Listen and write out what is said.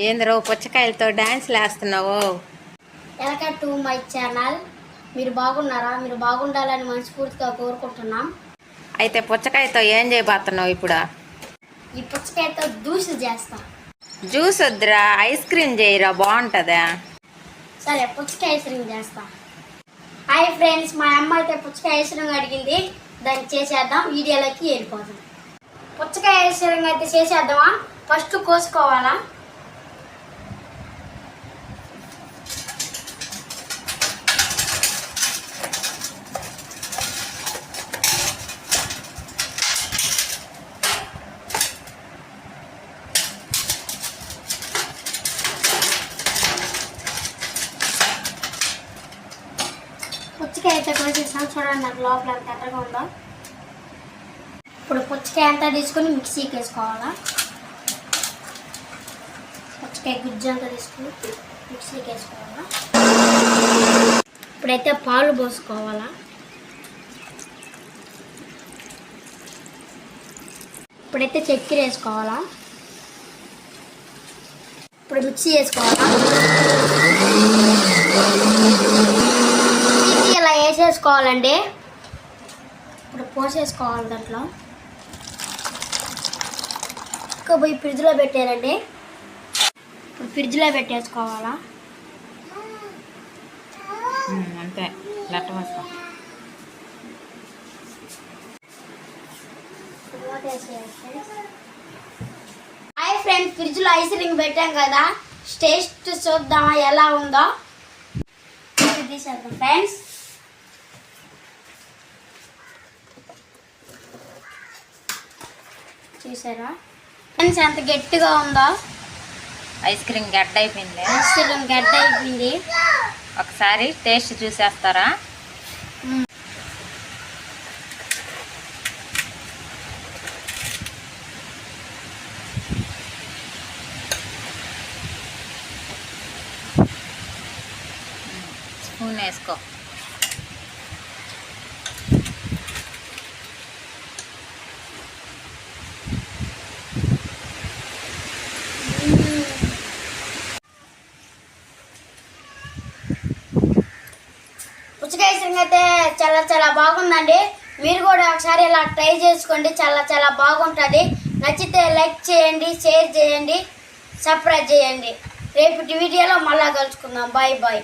ఏంద్రో పుచ్చకాయలతో డాన్స్ వేస్తున్నావు welcome to my channel. మీరు బాగున్నారా? మీరు బాగుండాలని మనస్ఫూర్తిగా కోరుకుంటున్నాం. అయితే పుచ్చకాయతో ఏం చేయబోతున్నావు ఇప్పుడు? ఈ పుచ్చకాయతో దూసి చేస్తాం. జ్యూస్ వద్దురా ఐస్ క్రీమ్ చేయరా బాగుంటుందా? సరే పుచ్చకాయ ఐసరింగ్ చేస్తాం. హాయ్ ఫ్రెండ్స్ మా అమ్మ అయితే పుచ్చకాయ ఐసరింగ్ అడిగింది. దాన్ని చేసేద్దాం వీడియోలోకి వెళ్ళిపోదాం. పుచ్చకాయ ఐసరింగ్ అయితే చేసేద్దామా? ఫస్ట్ కోసుకోవాలా? పుచ్చకాయ అయితే కోసేసాం చూడండి నాకు లోపల ఎంత ఎర్రగా ఉందో. ఇప్పుడు పుచ్చకాయ అంతా తీసుకొని మిక్సీకి వేసుకోవాలా పుచ్చకాయ గుజ్జు అంతా తీసుకొని మిక్సీకి వేసుకోవాలా ఇప్పుడైతే పాలు పోసుకోవాలా? ఇప్పుడైతే చక్కెర వేసుకోవాలా? ఇప్పుడు మిక్సీ వేసుకోవాలా? ఇలా వేసేసుకోవాలండి ఇప్పుడు పోసేసుకోవాలి దాంట్లో. ఇంకా పోయి ఫ్రిడ్జ్లో పెట్టారండి ఇప్పుడు ఫ్రిడ్జ్లో పెట్టేసుకోవాలా? అంతే. లెట్ట వస్తా హాయ్ ఫ్రెండ్స్ ఫ్రిడ్జ్లో ఐస్ రింగ్ పెట్టాం కదా. టేస్ట్ చూద్దామా ఎలా ఉందో. తీసేద్దాం ఫ్రెండ్స్. చూసారా? ఫ్రెండ్స్ ఎంత గట్టిగా ఉందో. ఐస్ క్రీమ్ గడ్డ అయిపోయింది. ఐస్ రింగ్ గడ్డ అయిపోయింది. ఒకసారి టేస్ట్ చూసేస్తారా? స్పూన్ వేసుకో. పుచ్చకాయ అయితే చాలా చాలా బాగుందండి. మీరు కూడా ఒకసారి ఇలా ట్రై చేసుకోండి. చాలా చాలా బాగుంటుంది. నచ్చితే లైక్ చేయండి షేర్ చేయండి సబ్స్క్రైబ్ చేయండి. రేపటి వీడియోలో మళ్ళీ కలుసుకుందాం. Bye bye